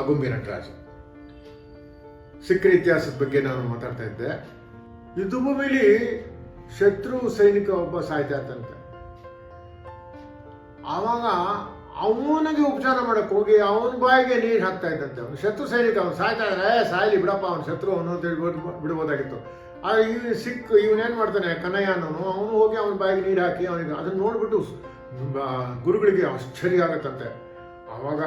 ಆಗುಂಬಿ ನಟರಾಜ್. ಸಿಖ್ಖರ ಇತಿಹಾಸದ ಬಗ್ಗೆ ನಾನು ಮಾತಾಡ್ತಾ ಇದ್ದೆ. ಯುದ್ಧ ಭೂಮಿಲಿ ಶತ್ರು ಸೈನಿಕ ಒಬ್ಬ ಸಾಯ್ತಾ ಇದ್ದಂತೆ. ಆವಾಗ ಅವನಿಗೆ ಉಪಚಾರ ಮಾಡಕ್ ಹೋಗಿ ಅವನ ಬಾಯಿಗೆ ನೀರು ಹಾಕ್ತಾ ಇದ್ದಂತೆ. ಅವನು ಶತ್ರು ಸೈನಿಕ, ಅವನು ಸಾಯ್ತಾ ಇದ್ರೆ ಸಾಯಲಿ ಬಿಡಪ್ಪ, ಅವನು ಶತ್ರು, ಅವನು ಅಂತ ಬಿಡ್ಬೋದಾಗಿತ್ತು. ಆ ಇವ್ ಸಿಕ್ ಇವನೇನ್ ಮಾಡ್ತಾನೆ ಕನ್ನಯ್ಯ ಅನ್ನೋನು, ಅವನು ಹೋಗಿ ಅವನ ಬಾಯಿಗೆ ನೀರು ಹಾಕಿ ಅವನಿಗೆ ಅದನ್ನ ನೋಡ್ಬಿಟ್ಟು ಗುರುಗಳಿಗೆ ಆಶ್ಚರ್ಯ ಆಗತ್ತಂತೆ. ಅವಾಗ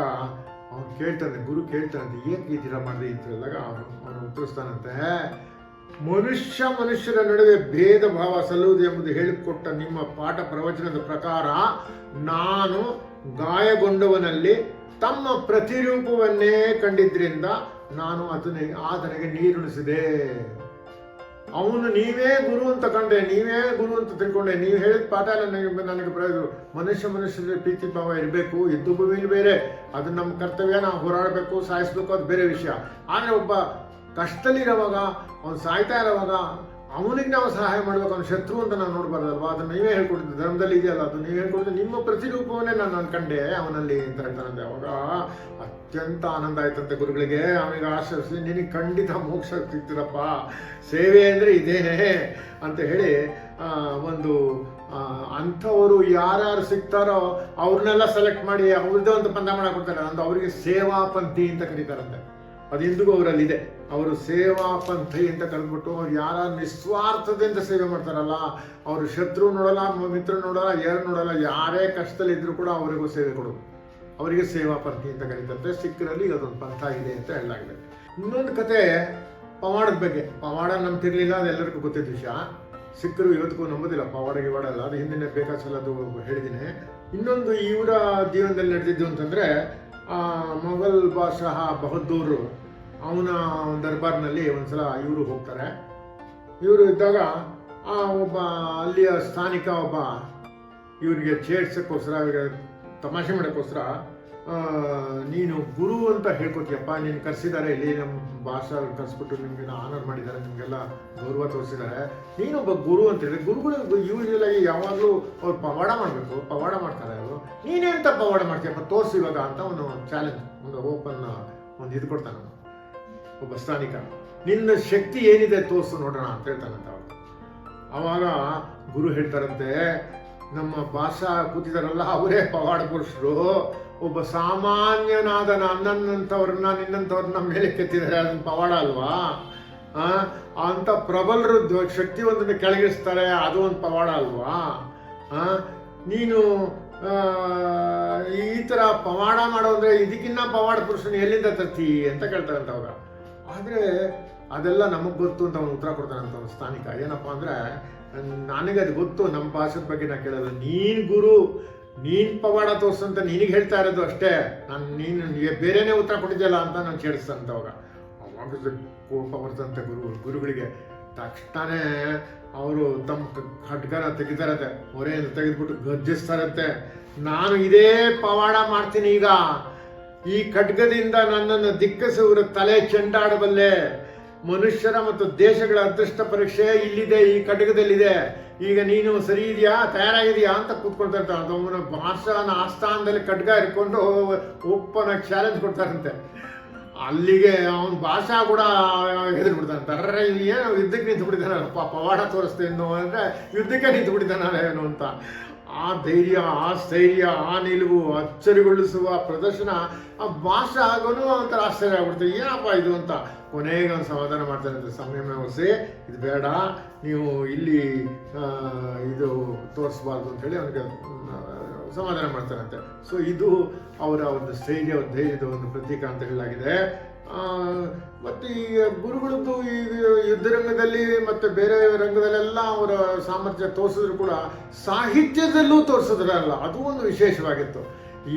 ಅವ್ನು ಕೇಳ್ತಾನೆ, ಗುರು ಕೇಳ್ತಾನಂತೆ ಏಕೆ ಈ ಥರ ಮಾಡಿದೆ ಈ ಥರ ಅವನು ಅವನು ಉತ್ತರಿಸ್ತಾನಂತೆ ಮನುಷ್ಯ ಮನುಷ್ಯರ ನಡುವೆ ಭೇದ ಭಾವ ಸಲ್ಲುವುದು ಎಂಬುದು ಹೇಳಿಕೊಟ್ಟ ನಿಮ್ಮ ಪಾಠ ಪ್ರವಚನದ ಪ್ರಕಾರ ನಾನು ಗಾಯಗೊಂಡವನಲ್ಲಿ ತಮ್ಮ ಪ್ರತಿರೂಪವನ್ನೇ ಕಂಡಿದ್ರಿಂದ ನಾನು ಅದನ್ನ ಆತನಿಗೆ ನೀರುಣಿಸಿದೆ. ಅವನು ನೀವೇ ಗುರು ಅಂತ ಕಂಡೆ, ನೀವೇ ಗುರು ಅಂತ ತಿಳ್ಕೊಂಡೆ, ನೀವು ಹೇಳಿದ ಪಾಠ ನನಗೆ ನನಗೆ ಪ್ರಯೋಜನ ಮನುಷ್ಯ ಮನುಷ್ಯರ ಪ್ರೀತಿ ಭಾವ ಇರಬೇಕು, ಇದ್ದು ಭೂಮಿಲಿ ಬೇರೆ. ಅದು ನಮ್ಮ ಕರ್ತವ್ಯ, ನಾವು ಹೋರಾಡಬೇಕು, ಸಾಯಿಸ್ಬೇಕು, ಅದು ಬೇರೆ ವಿಷಯ. ಆದರೆ ಒಬ್ಬ ಕಷ್ಟದಲ್ಲಿರೋವಾಗ, ಅವ್ನು ಸಾಯ್ತಾ ಇರೋವಾಗ ಅವನಿಗೆ ನಾವು ಸಹಾಯ ಮಾಡ್ಬೇಕು, ಅವನು ಶತ್ರು ಅಂತ ನಾನು ನೋಡ್ಬಾರ್ದಲ್ವಾ? ಅದನ್ನ ನೀವೇ ಹೇಳ್ಕೊಡ್ತೀವಿ ಧರ್ಮದಲ್ಲಿ ಇದೆಯಲ್ಲ, ಅದು ನೀವು ಹೇಳ್ಕೊಡ್ತೀವಿ ನಿಮ್ಮ ಪ್ರತಿರೂಪವನ್ನೇ ನಾನು ಅನ್ಕಂಡೆ ಅವನಲ್ಲಿ ಅಂತ ಹೇಳ್ತಾನಂತೆ ಅವಾಗ ಅತ್ಯಂತ ಆನಂದ ಆಯ್ತಂತೆ ಗುರುಗಳಿಗೆ. ಅವನಿಗೆ ಆಶ್ರಯಿಸಿ ನಿನಗೆ ಖಂಡಿತ ಮೋಕ್ಷ ಸಿಗ್ತಿರಪ್ಪ ಸೇವೆ ಅಂದರೆ ಇದೇ ಅಂತ ಹೇಳಿ ಒಂದು ಅಂಥವರು ಯಾರ್ಯಾರು ಸಿಗ್ತಾರೋ ಅವ್ರನ್ನೆಲ್ಲ ಸೆಲೆಕ್ಟ್ ಮಾಡಿ, ಅವ್ರದ್ದೇ ಒಂದು ಪಂದ್ಯ ಕೊಡ್ತಾರೆ. ಅಂತ ಅವರಿಗೆ ಸೇವಾ ಪಂಥಿ ಅಂತ ಕರೀತಾರಂತೆ. ಅದು ಅವರಲ್ಲಿದೆ ಅವರು ಸೇವಾ ಪಂಥಿ ಅಂತ ಕರೆದ್ಬಿಟ್ಟು ಅವ್ರು ಯಾರ ನಿಸ್ವಾರ್ಥದಿಂದ ಸೇವೆ ಮಾಡ್ತಾರಲ್ಲ, ಅವರು ಶತ್ರು ನೋಡಲ್ಲ ಮಿತ್ರ ನೋಡಲ್ಲ, ಯಾರು ನೋಡಲ್ಲ, ಯಾರೇ ಕಷ್ಟದಲ್ಲಿದ್ರು ಕೂಡ ಅವರಿಗೂ ಸೇವೆ ಕೊಡು. ಅವರಿಗೆ ಸೇವಾ ಪಂಥಿ ಅಂತ ಕರೀತಾರೆ ಸಿಕ್ಕರಲ್ಲಿ ಅದೊಂದು ಪಂಥ ಇದೆ ಅಂತ ಹೇಳಲಾಗಿದೆ. ಇನ್ನೊಂದು ಕತೆ ಪವಾಡದ ಬಗ್ಗೆ. ಪವಾಡ ನಂಬ್ತಿರ್ಲಿಲ್ಲ ಅದೆಲ್ಲರಿಗೂ ಗೊತ್ತಿದ್ದ ವಿಷಯ. ಸಿಕ್ಕರು ಇವತ್ತಿಗೂ ನಂಬೋದಿಲ್ಲ, ಪವಾಡ ಗಿವಾಡ ಅಲ್ಲ. ಅದು ಹಿಂದಿನ ಬೇಕಾಸಲ್ಲದು ಹೇಳಿದ್ದೀನಿ. ಇನ್ನೊಂದು ಇವರ ಜೀವನದಲ್ಲಿ ನಡೆದಿದ್ದು ಅಂತಂದ್ರೆ ಮೊಘಲ್ ಬಾದಶಾಹ ಬಹದ್ದೂರ್. ಅವನ ದರ್ಬಾರ್ನಲ್ಲಿ ಒಂದ್ಸಲ ಇವರು ಹೋಗ್ತಾರೆ. ಇವರು ಇದ್ದಾಗ ಆ ಒಬ್ಬ ಅಲ್ಲಿಯ ಸ್ಥಾನಿಕ ಒಬ್ಬ ಇವರಿಗೆ ಚೇರ್ಸಕ್ಕೋಸ್ಕರ, ಇವರಿಗೆ ತಮಾಷೆ ಮಾಡೋಕ್ಕೋಸ್ಕರ ನೀನು ಗುರು ಅಂತ ಹೇಳ್ಕೊತೀಯಪ್ಪ ನೀನು ಕರೆಸಿದ್ದಾರೆ, ಇಲ್ಲಿ ನಮ್ಮ ಭಾಷಾ ಕರೆಸ್ಬಿಟ್ಟು ನಿಮಗೆ ಆನರ್ ಮಾಡಿದ್ದಾರೆ, ನಿಮಗೆಲ್ಲ ಗೌರವ ತೋರಿಸಿದ್ದಾರೆ. ನೀನೊಬ್ಬ ಗುರು ಅಂತ ಹೇಳಿ ಗುರುಗಳು ಯೂಶಲ್ ಆಗಿ ಯಾವಾಗಲೂ ಅವ್ರು ಪವಾಡ ಮಾಡಬೇಕು, ಪವಾಡ ಮಾಡ್ತಾರೆ ಅವರು. ನೀನೆಂತ ಪವಾಡ ಮಾಡ್ತೀಯಪ್ಪ, ತೋರಿಸಿ ಇವಾಗ ಅಂತ ಒಂದು ಚಾಲೆಂಜ್ ಒಂದು ಓಪನ್ ಒಂದು ಇದು ಕೊಡ್ತಾನೆ. ಒಬ್ಬ ಸ್ಥಾನಿಕ. ನಿನ್ನ ಶಕ್ತಿ ಏನಿದೆ ತೋರಿಸು ನೋಡೋಣ ಅಂತ ಹೇಳ್ತಾನಂತ ಅವನು. ಅವಾಗ ಗುರು ಹೇಳ್ತಾರಂತೆ, ನಮ್ಮ ಭಾಷಾ ಕೂತಿದಾರಲ್ಲ, ಅವರೇ ಪವಾಡ ಪುರುಷರು. ಒಬ್ಬ ಸಾಮಾನ್ಯನಾದ ನನ್ನಂಥವ್ರನ್ನ, ನಿನ್ನಂಥವ್ರನ್ನ ಮೇಲೆ ಕೆತ್ತಿದ್ದಾರೆ. ಅದನ್ನ ಪವಾಡ ಅಲ್ವಾ? ಆ, ಅಂತ ಪ್ರಬಲರು ಶಕ್ತಿ ಒಂದನ್ನು ಕೆಳಗಿಸ್ತಾರೆ ಅದು ಒಂದು ಪವಾಡ ಅಲ್ವಾ? ನೀನು ಈ ತರ ಪವಾಡ ಮಾಡೋದ್ರೆ ಇದಕ್ಕಿನ್ನ ಪವಾಡ ಪುರುಷನ ಎಲ್ಲಿಂದ ತರ್ತಿ ಅಂತ ಕೇಳ್ತಾರಂತ ಅವಾಗ. ಆದ್ರೆ ಅದೆಲ್ಲ ನಮಗೆ ಗೊತ್ತು ಅಂತ ಅವನು ಉತ್ತರ ಕೊಡ್ತಾನಂತ ಅವನು ಸ್ಥಾನಿಕ. ಏನಪ್ಪಾ ಅಂದ್ರೆ, ನನಗೆ ಅದು ಗೊತ್ತು ನಮ್ಮ ಭಾಷೆದ ಬಗ್ಗೆ ನಾ ಕೇಳಲ್ಲ. ನೀನು ಗುರು, ನೀನ್ ಪವಾಡ ತೋರ್ಸಂತ ನಿನಗೆ ಹೇಳ್ತಾ ಇರೋದು ಅಷ್ಟೇ. ನಾನು, ನೀನು ಬೇರೆನೇ ಉತ್ತರ ಕೊಟ್ಟಿದ್ದಲ್ಲ ಅಂತ ನಾನು ಕೇಳಿಸ್ತಂತ ಅವಾಗ. ಅವಾಗ ಕೋಪ ಬರ್ತಂತ ಗುರು, ಗುರುಗಳಿಗೆ. ತಕ್ಷಣ ಅವರು ತಮ್ಮ ಖಡ್ಗನ ತೆಗಿತಾರತ್ತೆ ಹೊರೆಯಿಂದ ತೆಗೆದ್ಬಿಟ್ಟು ಗರ್ಜಿಸ್ತಾರತ್ತೆ ನಾನು ಇದೇ ಪವಾಡ ಮಾಡ್ತೀನಿ ಈಗ. ಈ ಖಡ್ಗದಿಂದ ನನ್ನನ್ನು ದಿಕ್ಕಸುವರ ತಲೆ ಚೆಂಡಾಡಬಲ್ಲೆ. ಮನುಷ್ಯರ ಮತ್ತು ದೇಶಗಳ ಅದೃಷ್ಟ ಪರೀಕ್ಷೆ ಇಲ್ಲಿದೆ, ಈ ಖಡ್ಗದಲ್ಲಿದೆ. ಈಗ ನೀನು ಸರಿ ಇದೆಯಾ, ತಯಾರಾಗಿದೆಯಾ ಅಂತ ಕೂತ್ಕೊಳ್ತಾ ಇರ್ತಾನೆ. ಭಾಷಾನ ಆಸ್ಥಾನದಲ್ಲಿ ಖಡ್ಗ ಇಟ್ಕೊಂಡು ಆಗಿ ಚಾಲೆಂಜ್ ಕೊಡ್ತಾರಂತೆ. ಅಲ್ಲಿಗೆ ಅವನ ಭಾಷಾ ಕೂಡ ಹೆದರ್ ಬಿಡ್ತಾನೆ ತರ್ರೆ, ಏನು ಯುದ್ಧಕ್ಕೆ ನಿಂತು ಬಿಟ್ಟಿದ್ದಾನೆ ಪವಾಡ ತೋರಿಸ್ತೇನೋ ಅಂದ್ರೆ ಯುದ್ಧಕ್ಕೆ ನಿಂತು ಬಿಟ್ಟಿದ್ದಾನೆ ಏನು ಅಂತ. ಆ ಧೈರ್ಯ, ಆ ಸ್ಥೈರ್ಯ, ಆ ನಿಲುವು ಅಚ್ಚರಿಗೊಳಿಸುವ ಪ್ರದರ್ಶನ, ಆ ಭಾಷೆ ಆಗೋನು ಒಂಥರ ಆಶ್ಚರ್ಯ ಆಗ್ಬಿಡ್ತದೆ ಏನಪ್ಪ ಇದು ಅಂತ ಕೊನೆಗೆ ಒಂದು ಸಮಾಧಾನ ಮಾಡ್ತಾರೆ ಅಂತ ಸಮಯ ವಹಿಸಿ ಇದು ಬೇಡ, ನೀವು ಇಲ್ಲಿ ಇದು ತೋರಿಸ್ಬಾರ್ದು ಅಂತ ಹೇಳಿ ಅವನಿಗೆ ಸಮಾಧಾನ ಮಾಡ್ತಾರಂತೆ. ಸೊ ಇದು ಅವರ ಒಂದು ಸ್ಥೈರ್ಯ ಧೈರ್ಯದ ಒಂದು ಪ್ರತೀಕ ಅಂತ ಹೇಳಲಾಗಿದೆ. ಮತ್ತೆ ಈ ಗುರುಗಳದ್ದು ಈ ಯುದ್ಧರಂಗದಲ್ಲಿ ಮತ್ತೆ ಬೇರೆ ರಂಗದಲ್ಲೆಲ್ಲ ಅವರ ಸಾಮರ್ಥ್ಯ ತೋರಿಸಿದ್ರು ಕೂಡ ಸಾಹಿತ್ಯದಲ್ಲೂ ತೋರಿಸಿದ್ರಲ್ಲ ಅದು ಒಂದು ವಿಶೇಷವಾಗಿತ್ತು.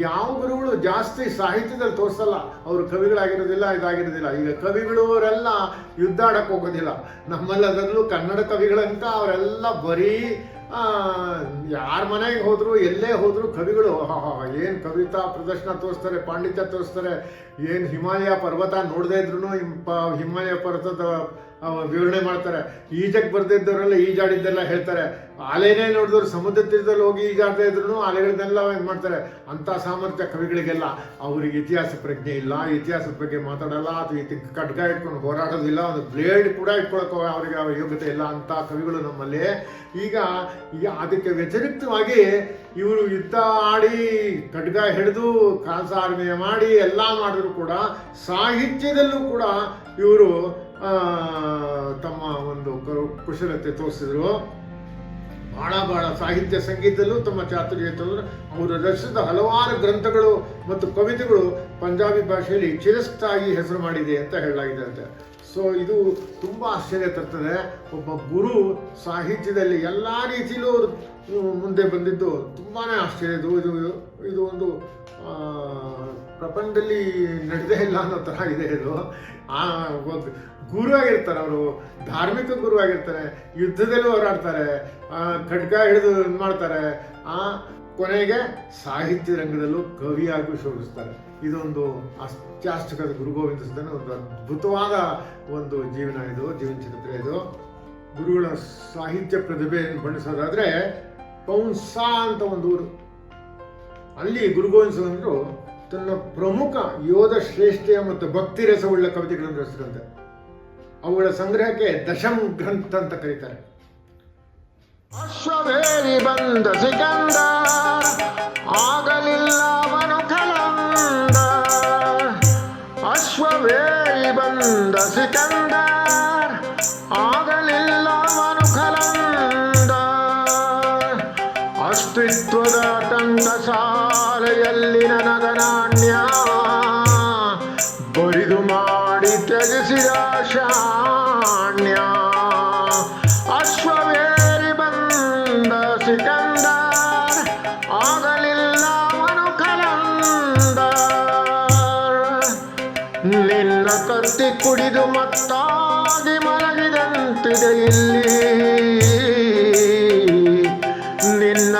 ಯಾವ ಗುರುಗಳು ಜಾಸ್ತಿ ಸಾಹಿತ್ಯದಲ್ಲಿ ತೋರಿಸಲ್ಲ, ಅವರು ಕವಿಗಳಾಗಿರೋದಿಲ್ಲ, ಇದಾಗಿರೋದಿಲ್ಲ. ಈಗ ಕವಿಗಳು ಅವರೆಲ್ಲ ಯುದ್ಧ ಆಡಕ್ಕೆ ಹೋಗೋದಿಲ್ಲ. ನಮ್ಮಲ್ಲಿ ಅದರಲ್ಲೂ ಕನ್ನಡ ಕವಿಗಳಂತ ಅವರೆಲ್ಲ ಬರೀ ಯಾರ ಮನೆಗೆ ಹೋದ್ರು, ಎಲ್ಲೇ ಹೋದ್ರು ಕವಿಗಳು ಏನು ಕವಿತಾ ಪ್ರದರ್ಶನ ತೋರಿಸ್ತಾರೆ, ಪಾಂಡಿತ್ಯ ತೋರಿಸ್ತಾರೆ, ಏನು ಹಿಮಾಲಯ ಪರ್ವತ ನೋಡದೇ ಇದ್ರು ಹಿಮಾಲಯ ಪರ್ವತದ ವಿವರಣೆ ಮಾಡ್ತಾರೆ. ಈಜಕ್ಕೆ ಬರ್ದಿದ್ದವರೆಲ್ಲ ಈಜಾಡಿದ್ದೆಲ್ಲ ಹೇಳ್ತಾರೆ. ಅಲೆನೇ ನೋಡಿದವರು ಸಮುದ್ರ ತೀರದಲ್ಲಿ ಹೋಗಿ ಈಜಾಡ್ತಾ ಇದ್ರು ಅಲೆಗಳನ್ನೆಲ್ಲ ಇದು ಮಾಡ್ತಾರೆ. ಅಂಥ ಸಾಮರ್ಥ್ಯ ಕವಿಗಳಿಗೆಲ್ಲ. ಅವ್ರಿಗೆ ಇತಿಹಾಸ ಪ್ರಜ್ಞೆ ಇಲ್ಲ. ಇತಿಹಾಸದ ಬಗ್ಗೆ ಮಾತಾಡಲ್ಲ. ಅಥವಾ ಇತಿ ಖಡ್ಗ ಇಟ್ಕೊಂಡು ಹೋರಾಡೋದಿಲ್ಲ. ಒಂದು ಬ್ಲೇಡ್ ಕೂಡ ಇಟ್ಕೊಳಕ್ಕೆ ಅವರಿಗೆ ಅವ್ರ ಯೋಗ್ಯತೆ ಇಲ್ಲ ಅಂತ ಕವಿಗಳು ನಮ್ಮಲ್ಲಿ. ಈಗ ಈಗ ಅದಕ್ಕೆ ವ್ಯತಿರಿಕ್ತವಾಗಿ ಇವರು ಯುದ್ಧ ಆಡಿ ಖಡ್ಗ ಹಿಡಿದು ಕಾಲ್ಸಾರ್ಮೆ ಮಾಡಿ ಎಲ್ಲ ಮಾಡಿದ್ರು ಕೂಡ ಸಾಹಿತ್ಯದಲ್ಲೂ ಕೂಡ ಇವರು ತಮ್ಮ ಒಂದು ಕುಶಲತೆ ತೋರಿಸಿದ್ರು. ಬಹಳ ಬಹಳ ಸಾಹಿತ್ಯ ಸಂಗೀತದಲ್ಲೂ ತಮ್ಮ ಚಾತುರ್ಯ ತಂದರು ಅವರು ರಚಿಸಿದ ಹಲವಾರು ಗ್ರಂಥಗಳು ಮತ್ತು ಕವಿತೆಗಳು ಪಂಜಾಬಿ ಭಾಷೆಯಲ್ಲಿ ಚಿರಸ್ಥಾಯಿ ಹೆಸರು ಮಾಡಿದೆ ಅಂತ ಹೇಳಲಾಗಿದೆ ಅಂತೆ ಸೊ ಇದು ತುಂಬ ಆಶ್ಚರ್ಯ ತರ್ತದೆ. ಒಬ್ಬ ಗುರು ಸಾಹಿತ್ಯದಲ್ಲಿ ಎಲ್ಲ ರೀತಿಯಲ್ಲೂ ಮುಂದೆ ಬಂದಿದ್ದು ತುಂಬಾ ಆಶ್ಚರ್ಯ. ಇದು ಇದು ಇದು ಒಂದು ಪ್ರಪಂಚದಲ್ಲಿ ನಡೆದೇ ಇಲ್ಲ ಅನ್ನೋ ಥರ ಇದೆ ಇದು. ಗುರು ಆಗಿರ್ತಾರೆ ಅವರು, ಧಾರ್ಮಿಕ ಗುರು ಆಗಿರ್ತಾರೆ, ಯುದ್ಧದಲ್ಲೂ ಹೋರಾಡ್ತಾರೆ ಖಡ್ಗ ಹಿಡಿದು ಮಾಡ್ತಾರೆ, ಆ ಕೊನೆಗೆ ಸಾಹಿತ್ಯ ರಂಗದಲ್ಲೂ ಕವಿಯಾಗಿ ಶೋಭಿಸ್ತಾರೆ. ಇದೊಂದು ಅತ್ಯಾಷ್ಟಕದ ಗುರು ಗೋವಿಂದ ಸಿದ್ಧನ ಒಂದು ಅದ್ಭುತವಾದ ಒಂದು ಜೀವನ ಇದು, ಜೀವನ ಚರಿತ್ರೆ ಇದು. ಗುರುಗಳ ಸಾಹಿತ್ಯ ಪ್ರತಿಭೆಯನ್ನು ಬಣ್ಣಿಸೋದಾದ್ರೆ ಪೌನ್ಸಾ ಅಂತ ಒಂದು ಊರು. ಅಲ್ಲಿ ಗುರು ಗೋವಿಂದ ಸಿಂಗರು ತನ್ನ ಪ್ರಮುಖ ಯೋಧ ಶ್ರೇಷ್ಠೆಯ ಮತ್ತು ಭಕ್ತಿ ರಸವುಳ್ಳ ಕವಿತೆಗಳನ್ನು ರಚಿಸಿದಂತೆ ಅವುಗಳ ಸಂಗ್ರಹಕ್ಕೆ ದಶಮ್ ಗ್ರಂಥ ಅಂತ ಕರೀತಾರೆ. ಅಶ್ವವೇರಿ ಬಂದ ಸಿಕಂದ, ಆಗಲಿಲ್ಲ ಅವನು ಕಲಂದ. ಅಶ್ವವೇರಿ ಬಂದ ಸಿಕಂದ, ಆಗಲಿಲ್ಲ ಅವನು ಕಲಂದ. ಅಸ್ತಿತ್ವದ ತಂದ ಶಾಲೆಯಲ್ಲಿ ನನಗ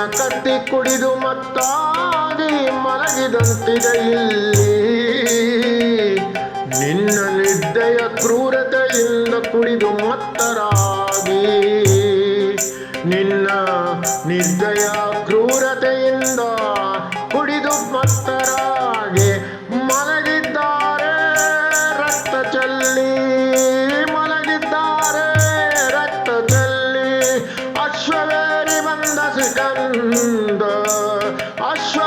ಕತ್ತಿ ಕುಡಿದು ಮತ್ತಾಗಿ ಮಲಗಿದಂತಿದೆ ಇಲ್ಲಿ. ನಿನ್ನ ನಿದ್ದೆಯ ಕ್ರೂರತೆಯಿಂದ ಕುಡಿದು ಅಶ್ವವೇರಿ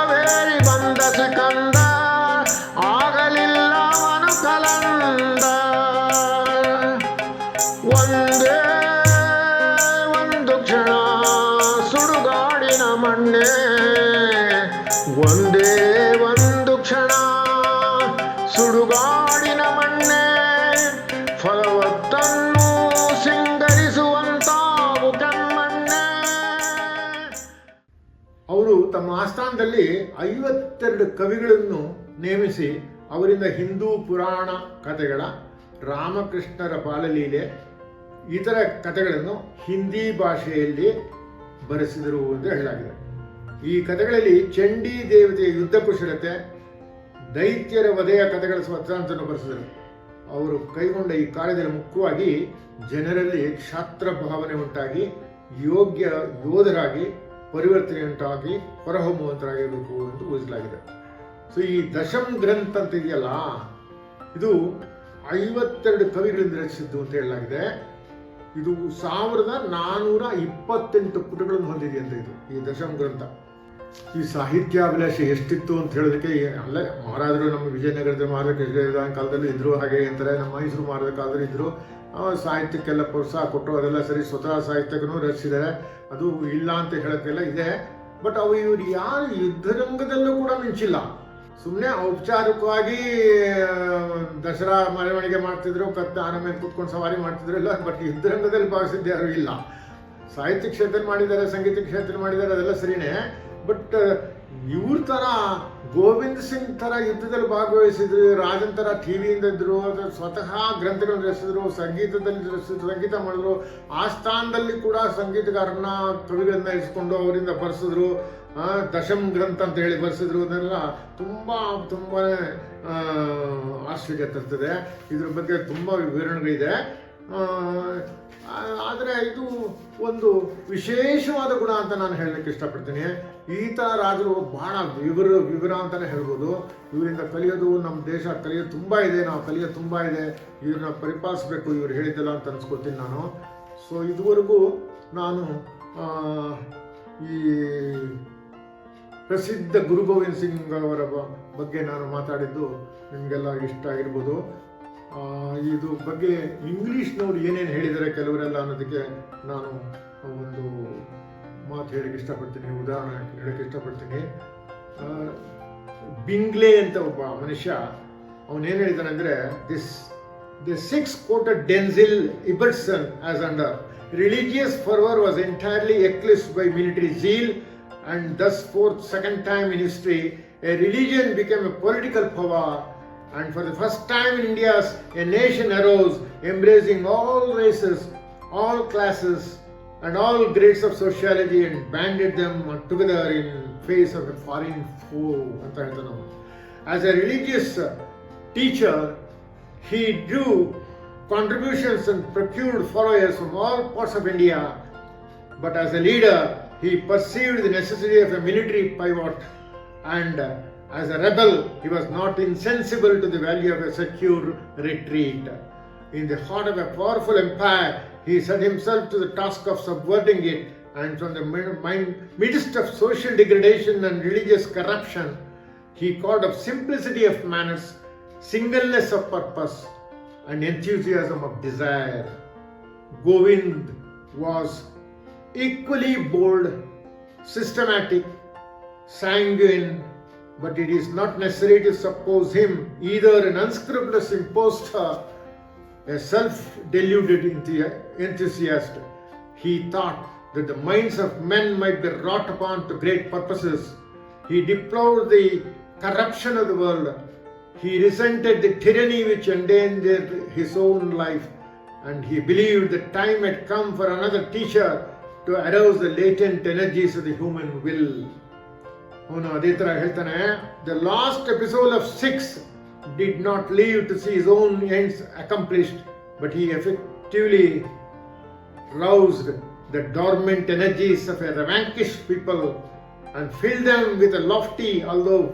ಐವತ್ತೆರಡು ಕವಿಗಳನ್ನು ನೇಮಿಸಿ ಅವರಿಂದ ಹಿಂದೂ ಪುರಾಣ ಕಥೆಗಳ, ರಾಮಕೃಷ್ಣರ ಬಾಲಲೀಲೆ, ಇತರ ಕಥೆಗಳನ್ನು ಹಿಂದಿ ಭಾಷೆಯಲ್ಲಿ ಬರೆಸಿದರು ಎಂದು ಹೇಳಲಾಗಿದೆ. ಈ ಕಥೆಗಳಲ್ಲಿ ಚಂಡಿ ದೇವತೆಯ ಯುದ್ಧ ಕುಶಲತೆ, ದೈತ್ಯರ ವಧೆಯ ಕಥೆಗಳ ಸ್ವತಂತ್ರವನ್ನು ಬರೆಸಿದರು. ಅವರು ಕೈಗೊಂಡ ಈ ಕಾರ್ಯದಲ್ಲಿ ಮುಖ್ಯವಾಗಿ ಜನರಲ್ಲಿ ಕ್ಷಾತ್ರ ಭಾವನೆ ಉಂಟಾಗಿ ಯೋಗ್ಯ ಯೋಧರಾಗಿ ಪರಿವರ್ತನೆ ಉಂಟಾಗಿ ಹೊರಹೊಮ್ಮುವಂತರಾಗಿರಬೇಕು ಎಂದು ಊಹಿಸಲಾಗಿದೆ. ಸೊ ಈ ದಶಮ್ ಗ್ರಂಥ ಅಂತ ಇದೆಯಲ್ಲ, ಇದು ಐವತ್ತೆರಡು ಕವಿಗಳಿಂದ ರಚಿಸಿದ್ದು ಅಂತ ಹೇಳಲಾಗಿದೆ. ಇದು ಸಾವಿರದ ನಾನೂರ ಇಪ್ಪತ್ತೆಂಟು ಪುಟಗಳನ್ನು ಹೊಂದಿದೆ ಅಂತ ಇದು, ಈ ದಶಮ್ ಗ್ರಂಥ. ಈ ಸಾಹಿತ್ಯಾಭಿಲಾಷೆ ಎಷ್ಟಿತ್ತು ಅಂತ ಹೇಳೋದಕ್ಕೆ ಅಲ್ಲೇ ಮಹಾರಾಜರು ನಮ್ಮ ವಿಜಯನಗರದ ಮಹಾರಾಜ ಕಾಲದಲ್ಲಿ ಇದ್ರು ಹಾಗೆ ಅಂತಾರೆ. ನಮ್ಮ ಮೈಸೂರು ಮಹಾರಾಜ ಕಾಲದಲ್ಲಿ ಇದ್ರು. ಸಾಹಿತ್ಯಕ್ಕೆಲ್ಲ ಪ್ರೋತ್ಸಾಹ ಕೊಟ್ಟು ಅದೆಲ್ಲ ಸರಿ ಸ್ವತಃ ಸಾಹಿತ್ಯಕ್ಕೂ ರಚಿಸಿದ್ದಾರೆ. ಅದು ಇಲ್ಲ ಅಂತ ಹೇಳೋಕ್ಕೆಲ್ಲ ಇದೆ. ಬಟ್ ಅವು ಇವ್ರು ಯಾರು ಯುದ್ಧರಂಗದಲ್ಲೂ ಕೂಡ ಮಿಂಚಿಲ್ಲ. ಸುಮ್ಮನೆ ಔಪಚಾರಿಕವಾಗಿ ದಸರಾ ಮೆರವಣಿಗೆ ಮಾಡ್ತಿದ್ರು, ಕತ್ತ ಆನೆ ಮೇಲೆ ಕೂತ್ಕೊಂಡು ಸವಾರಿ ಮಾಡ್ತಿದ್ರು ಇಲ್ಲ ಬಟ್ ಯುದ್ಧರಂಗದಲ್ಲಿ ಭಾವಿಸಿದ್ದು ಯಾರು ಇಲ್ಲ. ಸಾಹಿತ್ಯ ಕ್ಷೇತ್ರ ಮಾಡಿದ್ದಾರೆ, ಸಂಗೀತ ಕ್ಷೇತ್ರ ಮಾಡಿದ್ದಾರೆ, ಅದೆಲ್ಲ ಸರಿನೇ. ಬಟ್ ಇವ್ರ ಥರ ಗೋವಿಂದ್ ಸಿಂಗ್ ಥರ ಯುದ್ಧದಲ್ಲಿ ಭಾಗವಹಿಸಿದ್ರು, ರಾಜನ್ ಥರ ಟಿ ವಿಯಿಂದ ಇದ್ರು ಅಥವಾ ಸ್ವತಃ ಗ್ರಂಥಗಳನ್ನು ರಚಿಸಿದ್ರು, ಸಂಗೀತದಲ್ಲಿ ರಚಿಸಿದ್ರು ಸಂಗೀತ ಮಾಡಿದ್ರು, ಆ ಸ್ಥಾನದಲ್ಲಿ ಕೂಡ ಸಂಗೀತಗಾರರನ್ನ ಕವಿಗಳನ್ನ ಇರಿಸ್ಕೊಂಡು ಅವರಿಂದ ಬರೆಸಿದ್ರು ದಶಮ್ ಗ್ರಂಥ ಅಂತ ಹೇಳಿ ಬರೆಸಿದ್ರು ಅದೆಲ್ಲ ತುಂಬ ತುಂಬಾ ಆಶ್ಚರ್ಯ ತರ್ತದೆ. ಇದ್ರ ಬಗ್ಗೆ ತುಂಬ ವಿವರಣೆಗಳಿದೆ. ಆದರೆ ಇದು ಒಂದು ವಿಶೇಷವಾದ ಗುಣ ಅಂತ ನಾನು ಹೇಳಲಿಕ್ಕೆ ಇಷ್ಟಪಡ್ತೀನಿ. ಈ ಥರ ರಾಜರು ಬಹಳ ವಿವರ ವಿವರ ಅಂತಲೇ ಹೇಳ್ಬೋದು. ಇವರಿಂದ ಕಲಿಯೋದು ನಮ್ಮ ದೇಶ ಕಲಿಯೋದು ತುಂಬ ಇದೆ ನಾವು ಕಲಿಯೋದು ತುಂಬ ಇದೆ. ಇವ್ರನ್ನ ಪರಿಪಾಲಿಸ್ಬೇಕು ಇವ್ರು ಹೇಳಿದ್ದಲ್ಲ ಅಂತ ಅನ್ಸ್ಕೊತೀನಿ ನಾನು. ಸೊ ಇದುವರೆಗೂ ನಾನು ಈ ಪ್ರಸಿದ್ಧ ಗುರು ಗೋವಿಂದ್ ಸಿಂಗ್ ಅವರ ಬಗ್ಗೆ ನಾನು ಮಾತಾಡಿದ್ದು ನಿಮಗೆಲ್ಲ ಇಷ್ಟ ಆಗಿರ್ಬೋದು. ಆ, ಇದು ಬಗ್ಗೆ ಇಂಗ್ಲೀಷ್ನವ್ರು ಏನೇನು ಹೇಳಿದ್ದಾರೆ ಕೆಲವರೆಲ್ಲ ಅನ್ನೋದಕ್ಕೆ ನಾನು ಒಂದು ಮಾತು ಹೇಳಕ್ಕೆ ಇಷ್ಟಪಡ್ತೀನಿ, ಉದಾಹರಣೆ ಹೇಳಕ್ಕೆ ಇಷ್ಟಪಡ್ತೀನಿ. ಬಿಂಗ್ಲೆ ಅಂತ ಒಬ್ಬ ಮನುಷ್ಯ ಅವನೇನು ಹೇಳಿದಾನೆ ಅಂದರೆ this the Sikhs quoted Denzil Ibbetson as under religious fervour was entirely eclipsed by military zeal and thus fourth second time in history a religion became a political power and for the first time in India a nation arose embracing all races all classes and all grades of sociology and banded them together in face of a foreign foe ಅಂತ ಹೇಳ್ತಾನೆ ಅವನು. as a religious uh, teacher he drew contributions and procured followers from all parts of India but as a leader, he perceived the necessity of a military pivot, and uh, as a rebel, he was not insensible to the value of a secure retreat. In the heart of a powerful empire, he set himself to the task of subverting it, and from the mi- mi- midst of social degradation and religious corruption, he called up simplicity of manners, singleness of purpose, and enthusiasm of desire. Govind was equally bold, systematic, sanguine, but it is not necessary to suppose him either an unscrupulous impostor, a self deluded enthusiast. He thought that the minds of men might be wrought upon to great purposes. He deplored the corruption of the world. He resented the tyranny which endangered his own life, and he believed the time had come for another teacher to arouse the latent energies of the human will. ಅವನು ಅದೇ ಥರ ಹೇಳ್ತಾನೆ the last episode of six did not leave to see his own ends accomplished but he effectively roused the dormant energies of a vanquished people and filled them with a lofty, although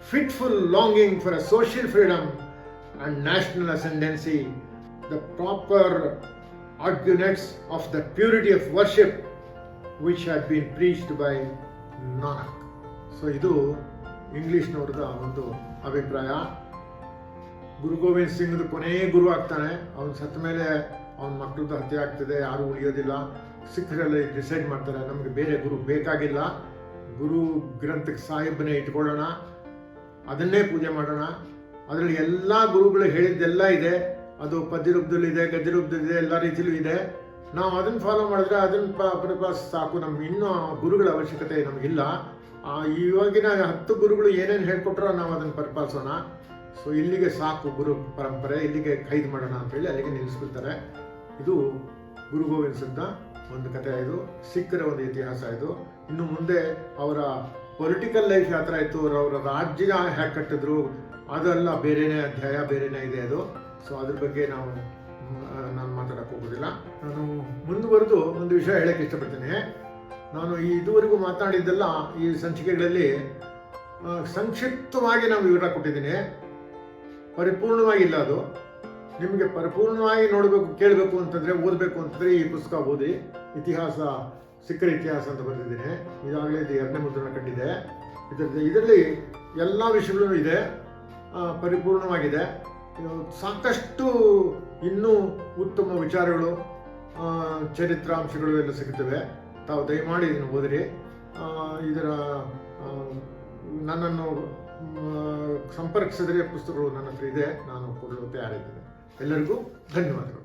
fitful longing for a social freedom and national ascendancy, the proper arguments of the purity of worship which had been preached by Nanak. So ಇದು ಇಂಗ್ಲಿಷ್ನವ್ರದ ಒಂದು ಅಭಿಪ್ರಾಯ. ಗುರು ಗೋವಿಂದ್ ಸಿಂಗ್ದು ಕೊನೆಯ ಗುರು ಆಗ್ತಾನೆ. ಅವನು ಸತ್ತ ಮೇಲೆ ಅವನ ಮಕ್ಕಳದ್ದು ಹತ್ಯೆ ಆಗ್ತಿದೆ, ಯಾರು ಉಳಿಯೋದಿಲ್ಲ. ಸಿಖ್ಖರಲ್ಲಿ ಡಿಸೈಡ್ ಮಾಡ್ತಾರೆ, ನಮಗೆ ಬೇರೆ ಗುರು ಬೇಕಾಗಿಲ್ಲ. ಗುರು ಗ್ರಂಥಕ್ಕೆ ಸಾಹಿಬನೇ ಇಟ್ಕೊಳ್ಳೋಣ. ಅದನ್ನೇ ಪೂಜೆ ಮಾಡೋಣ. ಅದರಲ್ಲಿ ಎಲ್ಲ ಗುರುಗಳು ಹೇಳಿದ್ದೆಲ್ಲ ಇದೆ. ಅದು ಪದ್ಯ ರೂಪದಲ್ಲಿದೆ ಗದ್ಯ ರೂಪದಲ್ಲಿದೆ ಎಲ್ಲ ರೀತಿಯಲ್ಲೂ ಇದೆ. ನಾವು ಅದನ್ನು ಫಾಲೋ ಮಾಡಿದ್ರೆ ಅದನ್ನು ಪ ಸಾಕು. ನಮ್ಗೆ ಇನ್ನೂ ಗುರುಗಳ ಅವಶ್ಯಕತೆ ನಮಗಿಲ್ಲ. ಇವಾಗಿನ ಹತ್ತು ಗುರುಗಳು ಏನೇನು ಹೇಳ್ಕೊಟ್ರೋ ನಾವು ಅದನ್ನು ಪರಿಪಾಲಿಸೋಣ. ಸೊ ಇಲ್ಲಿಗೆ ಸಾಕು ಗುರು ಪರಂಪರೆ, ಇಲ್ಲಿಗೆ ಖೈದು ಮಾಡೋಣ ಅಂತೇಳಿ ಅಲ್ಲಿಗೆ ನಿಲ್ಲಿಸ್ಕೊಳ್ತಾರೆ ಇದು ಗುರು ಗೋವಿಂದ್ ಸಿದ್ಧ ಒಂದು ಕಥೆ ಇದು. ಸಿಖ್ಖರ ಒಂದು ಇತಿಹಾಸ ಇದು. ಇನ್ನು ಮುಂದೆ ಅವರ ಪೊಲಿಟಿಕಲ್ ಲೈಫ್ ಯಾವ ಥರ ಇತ್ತು, ಅವ್ರ ರಾಜ್ಯ ಹೇಗೆ ಕಟ್ಟಿದ್ರು, ಅದೆಲ್ಲ ಬೇರೆನೇ ಅಧ್ಯಾಯ, ಬೇರೆನೇ ಇದೆ ಅದು. ಸೊ ಅದ್ರ ಬಗ್ಗೆ ನಾವು ನಾನು ಮಾತಾಡೋಕೆ ಹೋಗೋದಿಲ್ಲ. ನಾನು ಮುಂದುವರೆದು ಒಂದು ವಿಷಯ ಹೇಳಕ್ಕೆ ಇಷ್ಟಪಡ್ತೀನಿ. ನಾನು ಈ ಇದುವರೆಗೂ ಮಾತನಾಡಿದ್ದೆಲ್ಲ ಈ ಸಂಚಿಕೆಗಳಲ್ಲಿ ಸಂಕ್ಷಿಪ್ತವಾಗಿ ನಾನು ವಿವರ ಕೊಟ್ಟಿದ್ದೀನಿ. ಪರಿಪೂರ್ಣವಾಗಿ ಇಲ್ಲ ಅದು. ನಿಮಗೆ ಪರಿಪೂರ್ಣವಾಗಿ ನೋಡಬೇಕು, ಕೇಳಬೇಕು ಅಂತಂದರೆ ಓದಬೇಕು ಅಂತಂದರೆ ಈ ಪುಸ್ತಕ ಓದಿ. ಇತಿಹಾಸ, ಸಿಕ್ಕರ ಇತಿಹಾಸ ಅಂತ ಬರೆದಿದ್ದೀನಿ. ಈಗಾಗಲೇ ಇದು ಎರಡನೇ ಮುದ್ರಣ ಕಂಡಿದೆ ಇದರಲ್ಲಿ ಇದರಲ್ಲಿ ಎಲ್ಲ ವಿಷಯಗಳು ಇದೆ. ಪರಿಪೂರ್ಣವಾಗಿದೆ. ಸಾಕಷ್ಟು ಇನ್ನೂ ಉತ್ತಮ ವಿಚಾರಗಳು ಚರಿತ್ರಾಂಶಗಳು ಎಲ್ಲ ಸಿಗುತ್ತವೆ. ತಾವು ದಯಮಾಡಿ ಓದಿರಿ. ಇದರ ನನ್ನನ್ನು ಸಂಪರ್ಕಿಸಿದರೆ ಪುಸ್ತಕಗಳು ನನ್ನ ಹತ್ರ ಇದೆ, ನಾನು ಕೊಡಲು ತಯಾರಿದ್ದೇನೆ ಎಲ್ಲರಿಗೂ ಧನ್ಯವಾದಗಳು.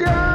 girl.